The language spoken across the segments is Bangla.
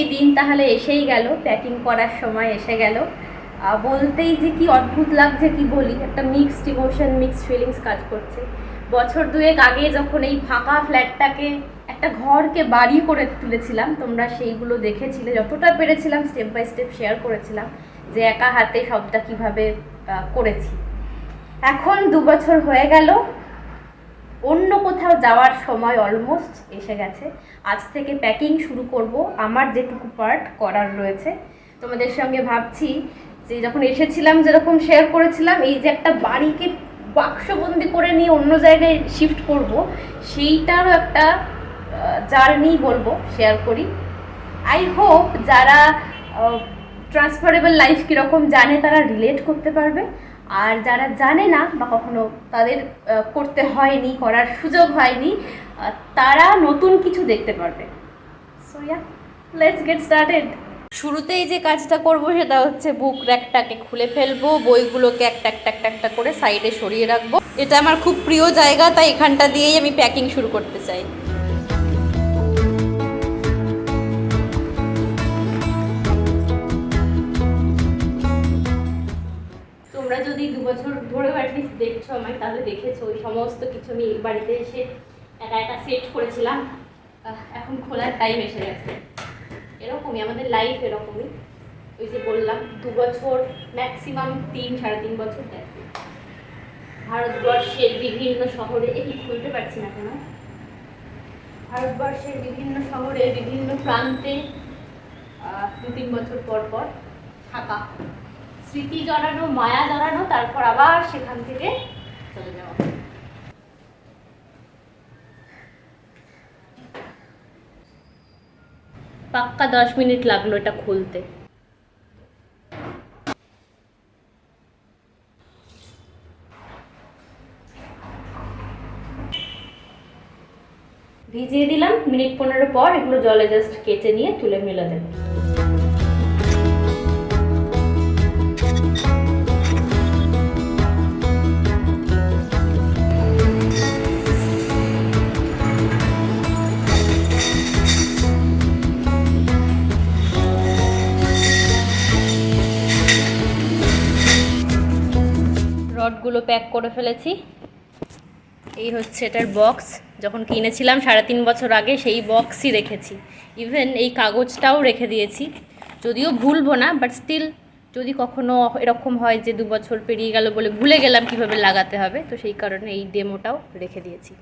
সেই দিন তাহলে এসেই গেল প্যাকিং করার সময় এসে গেল। বলতেই যে কি অদ্ভুত লাগছে কি বলি, একটা মিক্সড ইমোশন মিক্সড ফিলিংস কাজ করছে। বছর দুয়েক আগে যখন এই ফাঁকা ফ্ল্যাটটাকে একটা ঘরকে বাড়ি করে তুলেছিলাম, তোমরা সেইগুলো দেখেছিলে, যতটা পেরেছিলাম স্টেপ বাই স্টেপ শেয়ার করেছিলাম, যে একা হাতে সবটা কীভাবে করেছি। এখন দু বছর হয়ে গেল অন্য কোথাও যাওয়ার সময় অলমোস্ট এসে গেছে। আজ থেকে প্যাকিং শুরু করব। আমার যেটুকু পার্ট করার রয়েছে। তোমাদের সঙ্গে ভাবছি যে যখন এসেছিলাম, যেরকম শেয়ার করেছিলাম, এই যে একটা বাড়িকে বাক্সবন্দি করে নিয়ে অন্য জায়গায় শিফট করব, সেইটারও একটা জার্নি বলব শেয়ার করি। আই হোপ যারা ট্রান্সফারেবল লাইফ কীরকম জানে, তারা রিলেট করতে পারবে। আর যারা জানে না বা কখনো তাদের করতে হয়নি, করার সুযোগ হয়নি তারা নতুন কিছু দেখতে পারবে। সো ইয়া গেট শুরুতেই যে কাজটা করব সেটা হচ্ছে বুক র্যাকটাকে খুলে ফেলব, বইগুলোকে একটা একটা একটা একটা করে সাইডে সরিয়ে রাখব। এটা আমার খুব প্রিয় জায়গা, তাই এখানটা দিয়েই আমি প্যাকিং শুরু করতে চাই। ধরেও অ্যাটলিস্ট দেখছ আমায়, তাহলে দেখেছ, ওই সমস্ত কিছু আমি বাড়িতে এসে একা একা সেট করেছিলাম। এখন খোলার টাইম এসে গেছে। এরকমই, আমাদের লাইফ এরকমই। ওই যে বললাম, দু বছর ম্যাক্সিমাম তিন, সাড়ে তিন বছর গেছে ভারতবর্ষের বিভিন্ন শহরে এ কি খুলতে পারছি না কেন? ভারতবর্ষের বিভিন্ন শহরে, বিভিন্ন প্রান্তে দু তিন বছর পর পর থাকা। স্মৃতি জড়ানো, মায়া জড়ানো, তারপর আবার সেখান থেকে চলে যাওয়া। পাক্কা দশ মিনিট লাগল এটা খুলতে। ভিজিয়ে দিলাম, মিনিট পনেরো পর এগুলো জলে জাস্ট কেচে নিয়ে তুলে মেলে দেবো রডগুলো প্যাক করে ফেলেছি। এই হচ্ছে এটার বক্স। যখন কিনেছিলাম সাড়ে তিন বছর আগে, সেই বক্সই রেখেছি। ইভেন এই কাগজটাও রেখে দিয়েছি। যদিও ভুলবো না বাট স্টিল যদি কখনো এরকম হয় যে দু বছর পেরিয়ে গেল বলে ভুলে গেলাম কীভাবে লাগাতে হবে, তো সেই কারণে এই ডেমোটাও রেখে দিয়েছি।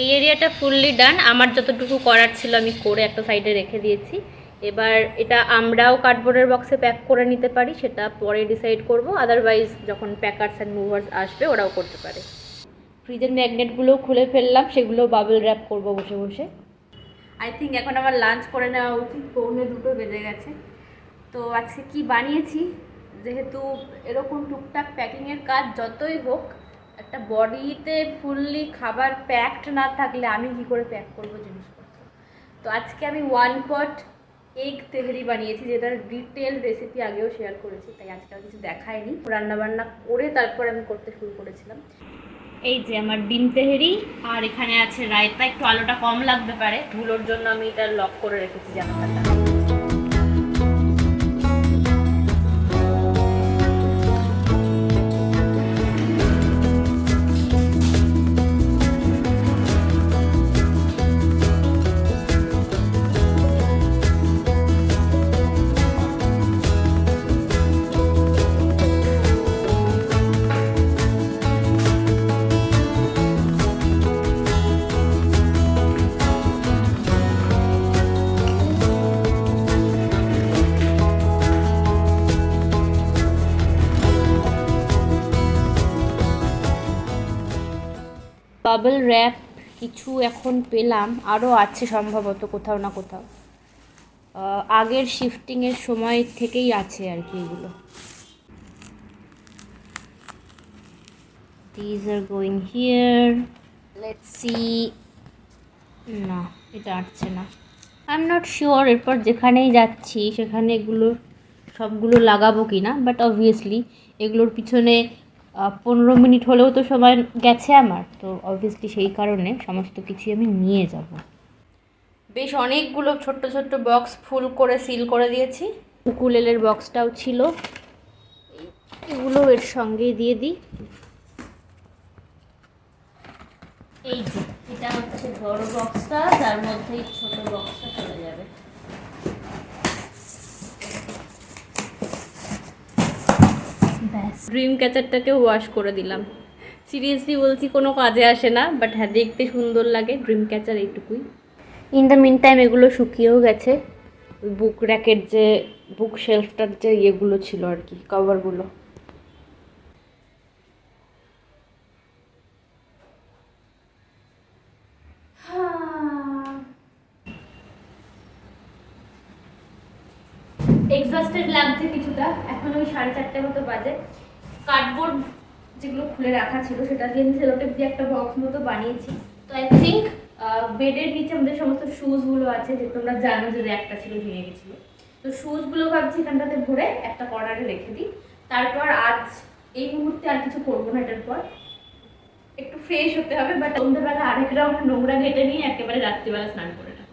এই এরিয়াটা ফুললি ডান। আমার যতটুকু করার ছিল আমি করে একটা সাইডে রেখে দিয়েছি। এবার এটা আমরাও কার্ডবোর্ডের বক্সে প্যাক করে নিতে পারি সেটা পরে ডিসাইড করব আদারওয়াইজ যখন প্যাকার্স অ্যান্ড মুভার্স আসবে ওরাও করতে পারে। ফ্রিজের ম্যাগনেটগুলোও খুলে ফেললাম সেগুলো বাবল র্যাপ করব বসে বসে। আই থিঙ্ক এখন আমার লাঞ্চ করে নেওয়া উচিত পৌনে দুটো বেজে গেছে। তো আজকে কি বানিয়েছি? যেহেতু এরকম টুকটাক প্যাকিংয়ের কাজ যতই হোক একটা বডিতে ফুললি খাবার প্যাকড না থাকলে আমি কি করে প্যাক করব জিনিসপত্র? তো আজকে আমি ওয়ান পট এগ তেহরি বানিয়েছি যেটার ডিটেল রেসিপি আগেও শেয়ার করেছি তাই আজকে আর কিছু দেখায়নি। রান্নাবান্না করে তারপর আমি করতে শুরু করেছিলাম। এই যে আমার ডিম তেহেরি আর এখানে আছে রায়তা একটু আলোটা কম লাগতে পারে। ধুলোর জন্য আমি এটা লক করে রেখেছি জানালাটা বাবল র্যাপ কিছু এখন পেলাম আরও আছে সম্ভবত কোথাও না কোথাও। আগের শিফটিংয়ের সময় থেকেই আছে আর কি এগুলো। These are going here let see না, এটা আটছে না। আই এম নট শিওর এরপর যেখানেই যাচ্ছি, সেখানে এগুলো সবগুলো লাগাবো কি না বাট অবভিয়াসলি এগুলোর পিছনে পনেরো মিনিট হলেও তো সময় গেছে আমার তো অবভিয়াসলি সেই কারণে সমস্ত কিছুই আমি নিয়ে যাব। বেশ অনেকগুলো ছোট্ট ছোট্ট বক্স ফুল করে সিল করে দিয়েছি। উকুলেলের বক্সটাও ছিল। এগুলো এর সঙ্গেই দিয়ে দিই। এই যে এটা হচ্ছে বড় বক্সটা তার মধ্যে ছোট বক্সটা চলে যাবে ব্যাস। ড্রিম ক্যাচারটাকে ওয়াশ করে দিলাম। সিরিয়াসলি বলছি কোনো কাজে আসে না বাট হ্যাঁ দেখতে সুন্দর লাগে ড্রিম ক্যাচার এইটুকুই। ইন দ্য মিন টাইম এগুলো শুকিয়েও গেছে। বুক র্যাকের যে বুক শেলফটার যে ইয়েগুলো ছিল আর কি কভারগুলো এক্সস্টেড লাগছে কিছুটা। এখন ওই সাড়ে চারটে মতো বাজে। কার্ডবোর্ড যেগুলো খুলে রাখা ছিল, সেটা দিয়ে আমি সেলোটেপ দিয়ে একটা বক্স মতো বানিয়েছি। তো আই থিঙ্ক বেডের নিচে আমাদের সমস্ত শুজগুলো আছে, যে তোমরা জানো যে একটা ছিল, ভেঙে গেছিল। তো শুজগুলো ভাবছি এখানটাতে ভরে একটা কর্নারে রেখে দিই। তারপর আজ এই মুহূর্তে আর কিছু করব না এটার পর। একটু ফ্রেশ হতে হবে বাট সন্ধ্যেবেলা আরেক রাউন্ড নোংরা ঘেটে নিয়ে একেবারে রাত্রিবেলা স্নান করে নেব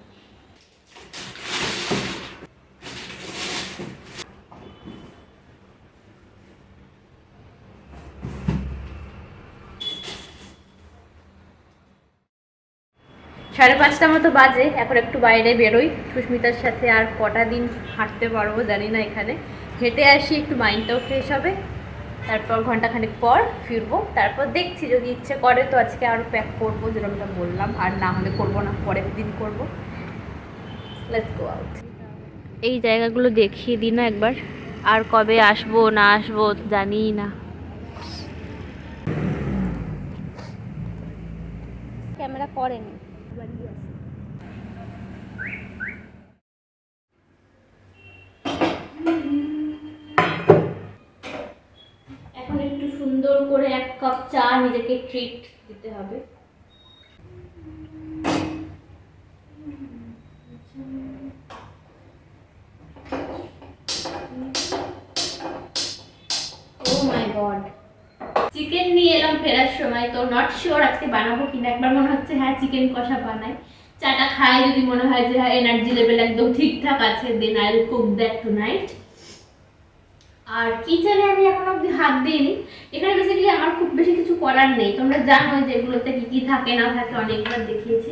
সাড়ে পাঁচটা মতো বাজে এখন একটু বাইরে বেরোই। সুস্মিতার সাথে আর কটা দিন হাঁটতে পারব জানি না এখানে। হেঁটে আসি একটু মাইন্ডটাও ফ্রেশ হবে। তারপর ঘন্টাখানেক পর ফিরবো। তারপর দেখছি যদি ইচ্ছে করে তো আজকে আরও প্যাক করব যেরকমটা বললাম। আর না হলে করব না পরের দিন করব। লেটস গো আউট এই জায়গাগুলো দেখিয়ে দিই না একবার। আর কবে আসব না আসব জানি না। ক্যামেরা করেনি এখন একটু সুন্দর করে এক কাপ চা নিজেকে ট্রিট দিতে হবে। চিকেন নিয়ে এলাম ফেরার সময়, তো নট শিওর আজকে বানাবো কিনা। একবার মনে হচ্ছে হ্যাঁ চিকেন কষা বানাই। চাটা খাই যদি মনে হয় যে হ্যাঁ এনার্জি লেভেল একদম ঠিকঠাক আছে then I cook that tonight আর কিচেনে আমি এখন অব্দি হাত দিইনি। এখানে বেসিক্যালি আমার খুব বেশি কিছু করার নেই। তোমরা জানো যে এগুলোতে কি কি থাকে, না থাকে, অনেকবার দেখিয়েছি।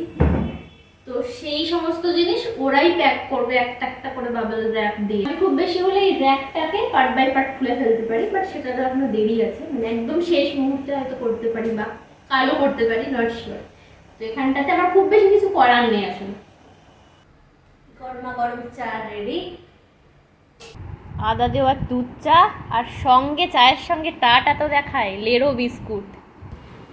তো সেই সমস্ত জিনিস ওরাই প্যাক করবে, একটা একটা করে বাবল র্যাপ দিয়ে। আমি খুব বেশি হলে এই র্যাকটাকে পার্ট বাই পার্ট খুলে ফেলতে পারি বাট সেটা তো এখনও দেরি আছে। মানে একদম শেষ মুহূর্তে হয়তো করতে পারি বা কালো করতে পারি নট শিওর তো এখানটাতে আমার খুব বেশি কিছু করার নেই আসলে। গরমা গরম চা রেডি আদা দেওয়ার দুধ চা আর সঙ্গে চায়ের সঙ্গে টাটা তো দেখায় লেরো বিস্কুট।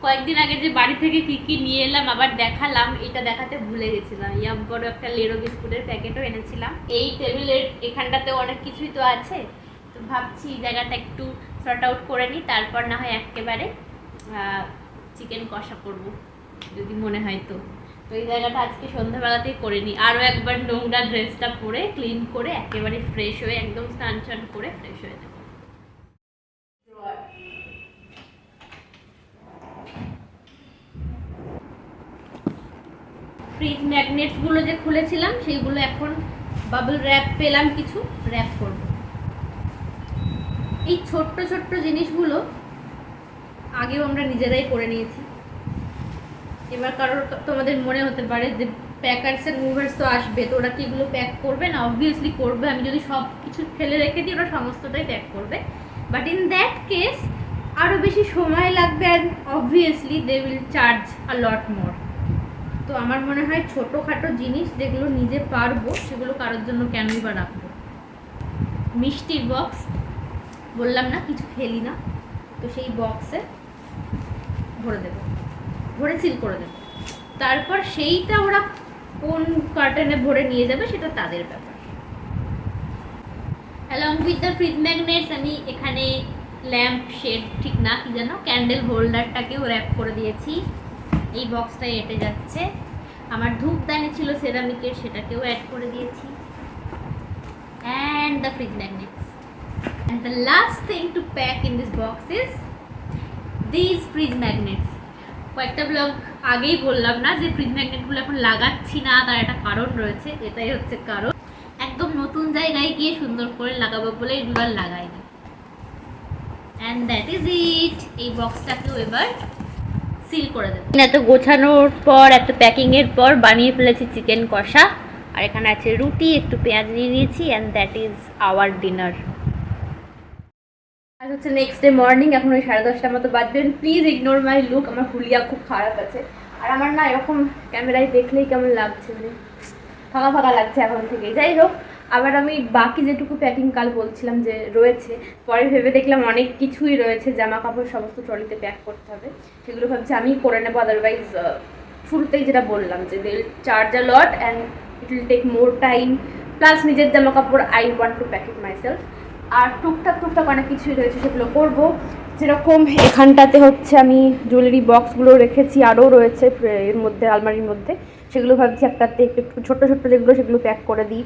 কয়েকদিন আগে যে বাড়ি থেকে কি কি নিয়ে এলাম আবার দেখালাম এটা দেখাতে ভুলে গেছিলাম। ইয়াম বড় একটা লেরো বিস্কুটের প্যাকেটও এনেছিলাম। এই টেবিলের এখানটাতেও অনেক কিছুই তো আছে। তো ভাবছি জায়গাটা একটু সর্ট আউট করে নিই তারপর না হয় একেবারে চিকেন কষা করব। যদি মনে হয় তো। তো এই জায়গাটা আজকে সন্ধ্যাবেলাতেই করে নিই। আরও একবার নোংরা ড্রেসটা পরে ক্লিন করে, একেবারে ফ্রেশ হয়ে, একদম স্নান টান করে ফ্রেশ হয়ে যাব ফ্রিজ ম্যাগনেটসগুলো যে খুলেছিলাম, সেইগুলো এখন বাবল র্যাপ পেলাম কিছু র্যাপ করব। এই ছোট্ট ছোট্ট জিনিসগুলো আগেও আমরা নিজেরাই করে নিয়েছি। এবার কারোর তোমাদের মনে হতে পারে যে প্যাকার্স এর মুভার্স তো আসবে, তো ওরা কি এগুলো প্যাক করবে? না অবভিয়াসলি করবে। আমি যদি সব কিছু ফেলে রেখে দিই, ওরা সমস্তটাই প্যাক করবে। বাট ইন দ্যাট কেস আরও বেশি সময় লাগবে and obviously they will charge a lot more তো আমার মনে হয় ছোটোখাটো জিনিস যেগুলো নিজে পারব, সেগুলো কারোর জন্য কেনই বা রাখব। মিষ্টির বক্স বললাম না, কিছু ফেলি না। তো সেই বক্সে ভরে দেবো। ভরে সিল করে দেবে। তারপর সেইটা ওরা কোন কার্টনে ভরে নিয়ে যাবে সেটা তাদের ব্যাপার। Along with the fridge magnets আমি এখানে ল্যাম্প শেড ঠিক না কি যেন ক্যান্ডেল হোল্ডারটাকেও র্যাপ করে দিয়েছি। এই বক্সটাই এটে যাচ্ছে। আমার ধূপদানি ছিল সেরামিকের সেটাকেও অ্যাড করে দিয়েছি। And the fridge magnets and the last thing to pack in this box is this fridge magnets কয়েকটা ব্লগ আগেই বললাম না যে ফ্রিজ ম্যাগনেটগুলো এখন লাগাচ্ছি না, তার একটা কারণ রয়েছে, এটাই হচ্ছে কারণ। একদম নতুন জায়গায় গিয়ে সুন্দর করে লাগাবো বলে এগুলো আর লাগাইনি অ্যান্ড দ্যাট ইজ ইট এই বক্সটাকেও এবার সিল করে দেবো। এত গোছানোর পর, এত প্যাকিংয়ের পর বানিয়ে ফেলেছি চিকেন কষা। আর এখানে আছে রুটি, একটু পেঁয়াজ নিয়ে নিয়েছি and that is our dinner আজ হচ্ছে নেক্সট ডে মর্নিং এখন ওই সাড়ে দশটার মতো বাজবেন প্লিজ ইগনোর মাই লুক আমার হুলিয়া খুব খারাপ আছে। আর আমার না এরকম ক্যামেরায় দেখলেই কেমন লাগছে মানে ফাঁকা ফাঁকা লাগছে এখন থেকে যাই হোক, আবার আমি বাকি যেটুকু প্যাকিং কাল বলছিলাম যে রয়েছে, পরে ভেবে দেখলাম অনেক কিছুই রয়েছে জামা কাপড় সমস্ত ট্রলিতে প্যাক করতে হবে। সেগুলো ভাবছি আমি করে নেব আদারওয়াইজ শুরুতেই যেটা বললাম যে they'll charge a lot and it will take more time plus নিজের জামা কাপড় I want to pack it myself আর টুকটাক টুকটাক অনেক কিছুই রয়েছে সেগুলো করব। যেরকম এখানটাতে হচ্ছে আমি জুয়েলারি বক্সগুলো রেখেছি, আরও রয়েছে এর মধ্যে, আলমারির মধ্যে। সেগুলো ভাবছি একটাতে একটু একটু ছোট্টো ছোট্টো যেগুলো, সেগুলো প্যাক করে দিই।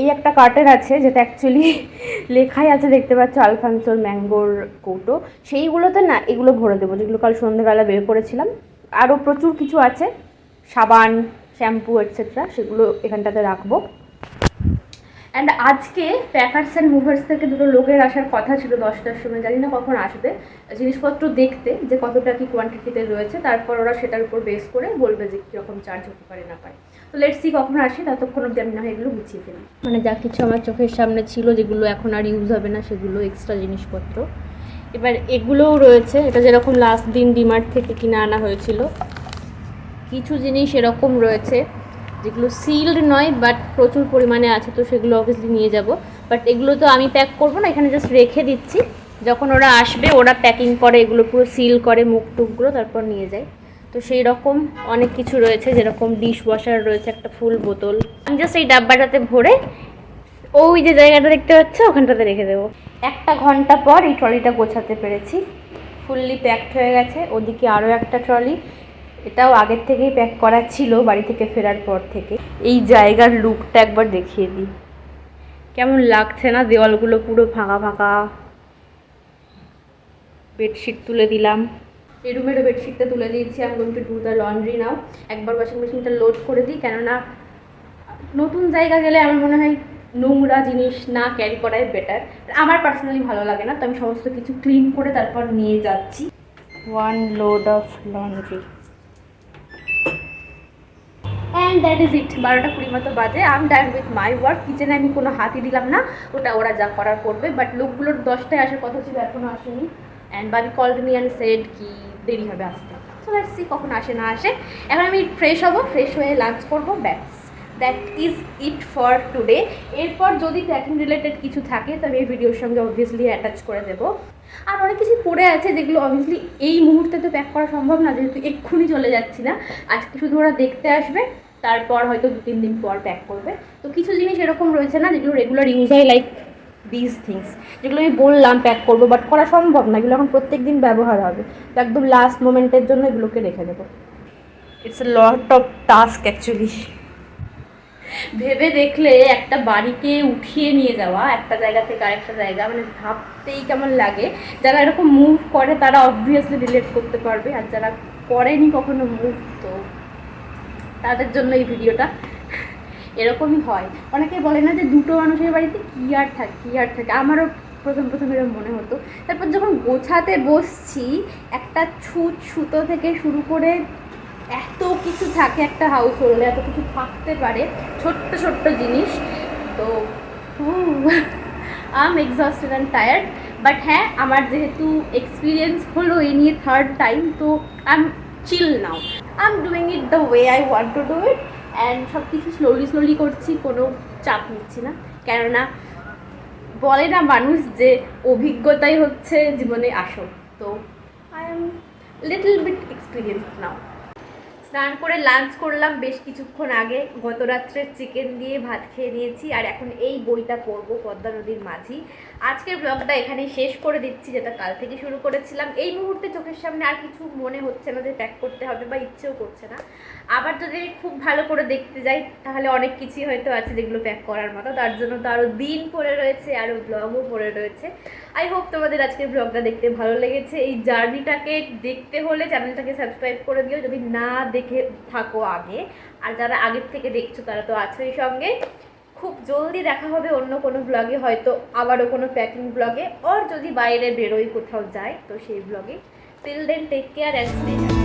এই একটা কার্টেন আছে যেটা অ্যাকচুয়ালি লেখাই আছে, দেখতে পাচ্ছ আলফানসোর ম্যাঙ্গোর কৌটো সেইগুলোতে না এগুলো ভরে দেবো, যেগুলো কাল সন্ধ্যেবেলা বের করেছিলাম। আরও প্রচুর কিছু আছে, সাবান শ্যাম্পু এটসেট্রা সেগুলো এখানটাতে রাখব। অ্যান্ড আজকে প্যাকার্স অ্যান্ড মুভার্স থেকে দুটো লোকের আসার কথা ছিল দশটার সময়, জানি না কখন আসবে। জিনিসপত্র দেখতে যে কতটা কি কোয়ান্টিটিতে রয়েছে, তারপর ওরা সেটার উপর বেস করে বলবে যে কীরকম চার্জ হতে পারে না পারে। তো লেটস সি কখন আসে, ততক্ষণ অব্দি আমি না হয় এগুলো গুছিয়ে ফেলি। মানে যা কিছু আমার চোখের সামনে ছিল, যেগুলো এখন আর ইউজ হবে না, সেগুলো এক্সট্রা জিনিসপত্র। এবার এগুলোও রয়েছে, এটা যেরকম লাস্ট দিন ডিমার্ট থেকে কিনে আনা হয়েছিল, কিছু জিনিস এরকম রয়েছে। যেগুলো সিল্ড নয় বাট প্রচুর পরিমাণে আছে, তো সেগুলো অবভিয়াসলি নিয়ে যাব। বাট এগুলো তো আমি প্যাক করব না, এখানে জাস্ট রেখে দিচ্ছি। যখন ওরা আসবে, ওরা প্যাকিং করে, এগুলো পুরো সিল করে, মুখ টুকগুলো তারপর নিয়ে যায়। তো সেই রকম অনেক কিছু রয়েছে, যেরকম ডিশ ওয়াশার রয়েছে, একটা ফুল বোতল। আমি জাস্ট এই ডাব্বাটাতে ভরে ওই যে জায়গাটা দেখতে পাচ্ছ, ওখানটাতে রেখে দেবো। একটা ঘণ্টা পর এই ট্রলিটা গোছাতে পেরেছি। ফুললি প্যাকড হয়ে গেছে, ওদিকে আরও একটা ট্রলি। এটাও আগের থেকেই প্যাক করা ছিল বাড়ি থেকে ফেরার পর থেকে। এই জায়গার লুকটা একবার দেখিয়ে দিই। কেমন লাগছে না? দেওয়ালগুলো পুরো ফাঁকা ফাঁকা। বেডশিট তুলে দিলাম। এই রুমেরও বেডশিটটা তুলে দিয়েছি। আমি going to do laundry now একবার ওয়াশিং মেশিনটা লোড করে দিই। কেননা নতুন জায়গা গেলে আমার মনে হয় নোংরা জিনিস না ক্যারি করাই বেটার আমার পার্সোনালি ভালো লাগে না, তো আমি সমস্ত কিছু ক্লিন করে তারপর নিয়ে যাচ্ছি। One load of laundry and that is it বারোটা কুড়ি মতো বাজে। আম ডান উইথ মাই ওয়ার্ক কিচেনে আমি কোনো হাতি দিলাম না। ওটা ওরা যা করার করবে। বাট লোকগুলোর দশটায় আসার কথা ছিল এখনও আসেনি। And Babi called me and said কি দেরি হবে আসতে। সো দ্যাটস সি কখন আসে না আসে। এখন আমি ফ্রেশ হব। ফ্রেশ হয়ে লাঞ্চ করব। ব্যাস। That is it for today এরপর যদি প্যাকিং রিলেটেড কিছু থাকে তবে এই ভিডিওর সঙ্গে অবভিয়াসলি অ্যাটাচ করে দেবো। আর অনেক কিছু পড়ে আছে যেগুলো অবভিয়াসলি এই মুহূর্তে তো প্যাক করা সম্ভব না। যেহেতু এক্ষুনি চলে যাচ্ছি না। আজকে শুধু ওরা দেখতে আসবে। তারপর হয়তো দু তিন দিন পর প্যাক করবে। তো কিছু জিনিস এরকম রয়েছে না যেগুলো রেগুলার ইউজ হয় লাইক দিস থিংস যেগুলো আমি বললাম প্যাক করব বাট করা সম্ভব না। এগুলো এখন প্রত্যেক দিন ব্যবহার হবে। তো একদম লাস্ট মোমেন্টের জন্য এগুলোকে রেখে দেবো। It's a lot of task actually ভেবে দেখলে একটা বাড়িকে উঠিয়ে নিয়ে যাওয়া একটা জায়গা থেকে আরেকটা জায়গা মানে ভাবতেই কেমন লাগে। যারা এরকম মুভ করে তারা অবভিয়াসলি রিলেট করতে পারবে। আর যারা করেনি কখনো মুভ তো তাদের জন্য এই ভিডিওটা। এরকমই হয়। অনেকে বলে না যে দুটো মানুষের বাড়িতে কী আর থাকে, কী আর থাকে? আমারও প্রথম প্রথম এরকম মনে হতো। তারপর যখন গোছাতে বসছি, একটা ছুঁচ সুতো থেকে শুরু করে এত কিছু থাকে একটা হাউস হোল্ডে এত কিছু থাকতে পারে, ছোট্ট ছোট্ট জিনিস। তো I am exhausted and tired but হ্যাঁ আমার যেহেতু এক্সপিরিয়েন্স হলো এই নিয়ে থার্ড টাইম তো I am chill now I am doing it the way I want to do it and সব কিছু স্লোলি স্লোলি করছি, কোনো চাপ নিচ্ছি না। কেননা, বলে না মানুষ যে অভিজ্ঞতাই হচ্ছে জীবনে আসল। তো I am little bit experience now স্নান করে লাঞ্চ করলাম বেশ কিছুক্ষণ আগে। গত রাত্রের চিকেন দিয়ে ভাত খেয়ে নিয়েছি। আর এখন এই বইটা পড়ব পদ্মা নদীর মাঝি। আজকের ব্লগটা এখানেই শেষ করে দিচ্ছি, যেটা কাল থেকে শুরু করেছিলাম। এই মুহূর্তে চোখের সামনে আর কিছু মনে হচ্ছে না যে প্যাক করতে হবে বা ইচ্ছেও করছে না। আবার যদি আমি খুব ভালো করে দেখতে যাই, তাহলে অনেক কিছুই হয়তো আছে যেগুলো প্যাক করার মতো। তার জন্য তো আরও দিন পড়ে রয়েছে আরও ব্লগও পড়ে রয়েছে। আই হোপ তোমাদের আজকের ব্লগটা দেখতে ভালো লেগেছে। এই জার্নিটাকে দেখতে হলে চ্যানেলটাকে সাবস্ক্রাইব করে দিও, যদি না দেখে থাকো আগে। আর যারা আগের থেকে দেখছ, তারা তো আছোই সঙ্গে। খুব জলদি দেখা হবে অন্য কোনো ব্লগে হয়তো আবারও কোনো প্যাকিং ব্লগে অর যদি বাইরে বেরোই কোথাও যায়, তো সেই ব্লগে till then take care and